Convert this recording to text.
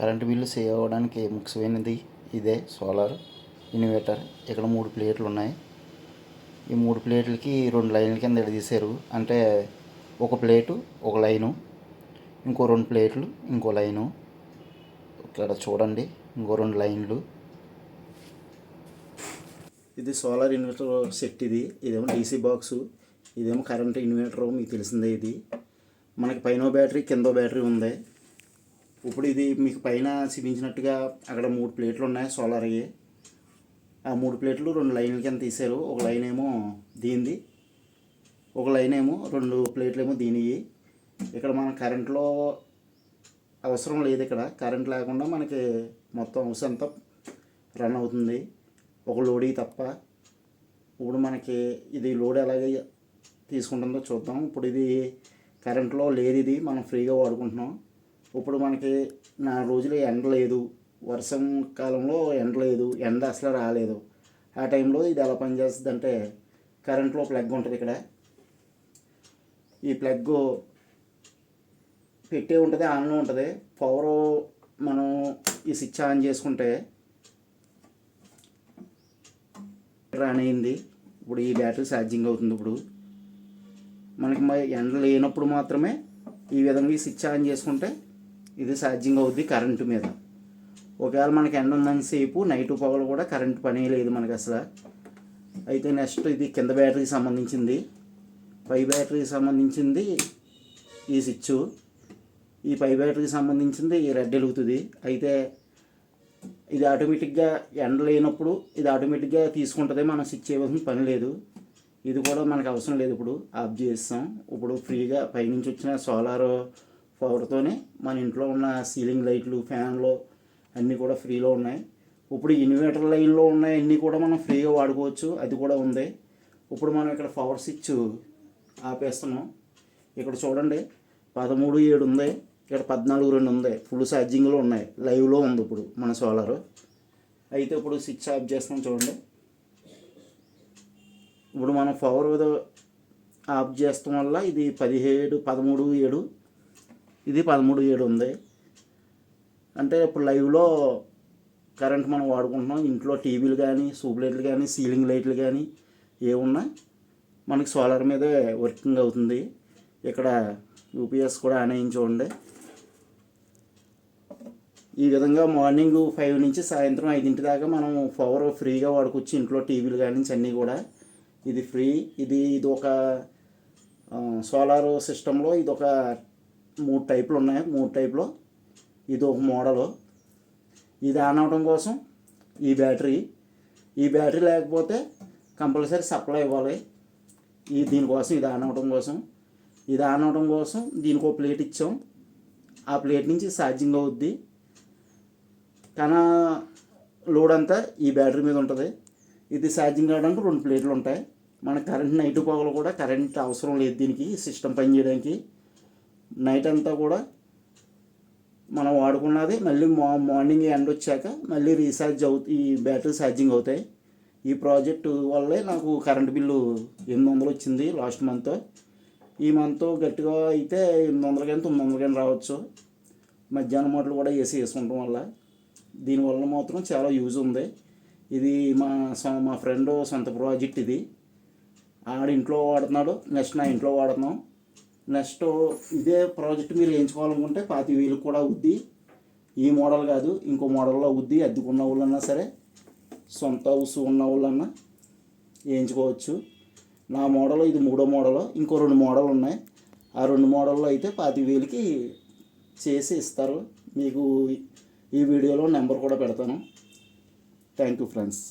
Current bill save అవ్వడానికి ముఖ్యమైనది ఇదే సోలార్ ఇన్వర్టర్. ఇక్కడ మూడు ప్లేట్లు ఉన్నాయి. ఈ మూడు ప్లేట్లకి రెండు లైన్ల కింద విడదీశారు అంటే ఒక ప్లేటు ఒక లైను ఇంకో రెండు ప్లేట్లు ఇంకో లైను. ఇక్కడ చూడండి ఇంకో రెండు లైన్లు. ఇది సోలార్ ఇన్వర్టర్ సెట్ ఇది. ఇదేమో డీసీ బాక్సు. ఇదేమో కరెంట్ ఇన్వర్టర్ మీకు తెలిసిందే ఇది. మనకి పైన బ్యాటరీ కింద బ్యాటరీ ఉంది. ఇప్పుడు ఇది మీకు పైన చూపించినట్టుగా అక్కడ మూడు ప్లేట్లు ఉన్నాయి సోలార్ అయ్యి. ఆ మూడు ప్లేట్లు రెండు లైన్ల కింద తీశారు. ఒక లైన్ ఏమో దీనిది ఒక లైన్ ఏమో రెండు ప్లేట్లు ఏమో దీనివి ఇక్కడ మన కరెంట్లో అవసరం లేదు ఇక్కడ. కరెంట్ లేకుండా మనకి మొత్తం హౌస్ అంతా రన్ అవుతుంది. ఒక లోడీ తప్ప. ఇప్పుడు మనకి ఇది లోడ్ ఎలాగే తీసుకుంటుందో చూద్దాం. ఇప్పుడు ఇది కరెంట్లో లేదు ఇది మనం ఫ్రీగా వాడుకుంటున్నాం. ఇప్పుడు మనకి నాలుగు రోజులు ఎండ లేదు. వర్షం కాలంలో ఎండ లేదు. ఎండ అసలు రాలేదు. ఆ టైంలో ఇది ఎలా పనిచేస్తుంది అంటే కరెంట్లో ప్లగ్ ఉంటుంది ఇక్కడ. ఈ ప్లగ్ పెట్టే ఉంటుంది ఆన్లో ఉంటుంది. పవర్ మనం ఈ స్విచ్ ఆన్ చేసుకుంటే రన్ అయింది ఇప్పుడు ఈ బ్యాటరీ ఛార్జింగ్ అవుతుంది ఇప్పుడు. మనకి ఎండ లేనప్పుడు మాత్రమే ఈ విధంగా ఈ స్విచ్ ఆన్ చేసుకుంటే ఇది ఛార్జింగ్ అవుద్ది కరెంటు మీద. ఒకవేళ మనకి ఎండ ఉందని సేపు నైట్ పగలు కూడా కరెంట్ పని లేదు మనకి అసలు. అయితే నెక్స్ట్ ఇది కింద బ్యాటరీకి సంబంధించింది. పై బ్యాటరీకి సంబంధించింది ఈ స్విచ్. ఈ పై బ్యాటరీకి సంబంధించింది ఈ రెడ్ వెలుగుతుంది. అయితే ఇది ఆటోమేటిక్గా ఎండ లేనప్పుడు ఇది ఆటోమేటిక్గా తీసుకుంటుంది మనం స్విచ్ చేయవలసిన పని లేదు. ఇది కూడా మనకు అవసరం లేదు ఇప్పుడు. ఆఫ్ చేస్తాం ఇప్పుడు ఫ్రీగా పైనుంచి వచ్చిన సోలార్ పవర్తోనే మన ఇంట్లో ఉన్న సీలింగ్ లైట్లు ఫ్యాన్లు అన్నీ కూడా ఫ్రీలో ఉన్నాయి. ఇప్పుడు ఇన్వర్టర్ లైన్లో ఉన్నాయి అన్నీ కూడా మనం ఫ్రీగా వాడుకోవచ్చు. అది కూడా ఉంది. ఇప్పుడు మనం ఇక్కడ పవర్ స్విచ్ ఆపేస్తున్నాం. ఇక్కడ చూడండి పదమూడు ఏడు ఉంది. ఇక్కడ పద్నాలుగు రెండు ఉంది. ఫుల్ ఛార్జింగ్లో ఉన్నాయి. లైవ్లో ఉంది ఇప్పుడు మన సోలారు. అయితే ఇప్పుడు స్విచ్ ఆఫ్ చేస్తాం చూడండి. ఇప్పుడు మనం పవర్ ఆఫ్ చేస్తాం వల్ల ఇది పదిహేడు పదమూడు ఏడు ఇది పదమూడు ఏడు ఉంది. అంటే ఇప్పుడు లైవ్లో కరెంట్ మనం వాడుకుంటున్నాం. ఇంట్లో టీవీలు కానీ సూప్ లైట్లు కానీ సీలింగ్ లైట్లు కానీ ఏమున్నా మనకి సోలార్ మీదే వర్కింగ్ అవుతుంది. ఇక్కడ యూపీఎస్ కూడా ఆన్ చూడండి. ఈ విధంగా మార్నింగ్ ఫైవ్ నుంచి సాయంత్రం ఐదింటి దాకా మనం పవర్ ఫ్రీగా వాడుకోవచ్చు ఇంట్లో టీవీలు కానీ అన్నీ కూడా. ఇది ఫ్రీ. ఇది ఇది ఒక సోలార్ సిస్టంలో ఇది ఒక మూడు టైపులు ఉన్నాయి. మూడు టైపులో ఇది ఒక మోడలు. ఇది ఆన్ అవడం కోసం ఈ బ్యాటరీ. ఈ బ్యాటరీ లేకపోతే కంపల్సరీ సప్లై ఇవ్వాలి. ఈ దీనికోసం ఇది ఆన్ అవడం కోసం. ఇది ఆన్ అవడం కోసం దీనికి ఒక ప్లేట్ ఇచ్చాం. ఆ ప్లేట్ నుంచి ఛార్జింగ్ అవుద్ది. కానీ లోడ్ అంతా ఈ బ్యాటరీ మీద ఉంటుంది. ఇది ఛార్జింగ్ అవడానికి రెండు ప్లేట్లు ఉంటాయి. మన కరెంట్ నైట్ పగలు కూడా కరెంట్ అవసరం లేదు దీనికి. సిస్టమ్ పని చేయడానికి. నైట్ అంతా కూడా మనం వాడుకున్నది మళ్ళీ మా మార్నింగ్ ఎండ్ వచ్చాక మళ్ళీ రీఛార్జ్ అవు ఈ బ్యాటరీ ఛార్జింగ్ అవుతాయి. ఈ ప్రాజెక్టు వల్లే నాకు కరెంట్ బిల్లు ఎనిమిది వందలు వచ్చింది లాస్ట్ మంత్. ఈ మంత్ గట్టిగా అయితే ఎనిమిది వందల కానీ తొమ్మిది వందల కానీ రావచ్చు. మధ్యాహ్నం మాటలు కూడా వేసి వేసుకుంటాం వల్ల. దీనివల్ల మాత్రం చాలా యూజ్ ఉంది. ఇది మా మా ఫ్రెండ్ సొంత ప్రాజెక్ట్ ఇది. ఆడ ఇంట్లో వాడుతున్నాడు నెక్స్ట్ నా ఇంట్లో వాడుతున్నాం. నెక్స్ట్ ఇదే ప్రాజెక్ట్ మీరు వేయించుకోవాలనుకుంటే పాతి వేలు కూడా ఉద్ది ఈ మోడల్ కాదు ఇంకో మోడల్లో అవుద్ది. అద్దెకున్న వాళ్ళన్నా సరే సొంత హౌస్ ఉన్న వాళ్ళన్నా వేయించుకోవచ్చు నా మోడల్ ఇది మూడో మోడల్ ఇంకో రెండు మోడల్ ఉన్నాయి. ఆ రెండు మోడల్లో అయితే పాతి వేలకి చేసి ఇస్తారు. మీకు ఈ వీడియోలో నెంబర్ కూడా పెడతాను. Thank you friends.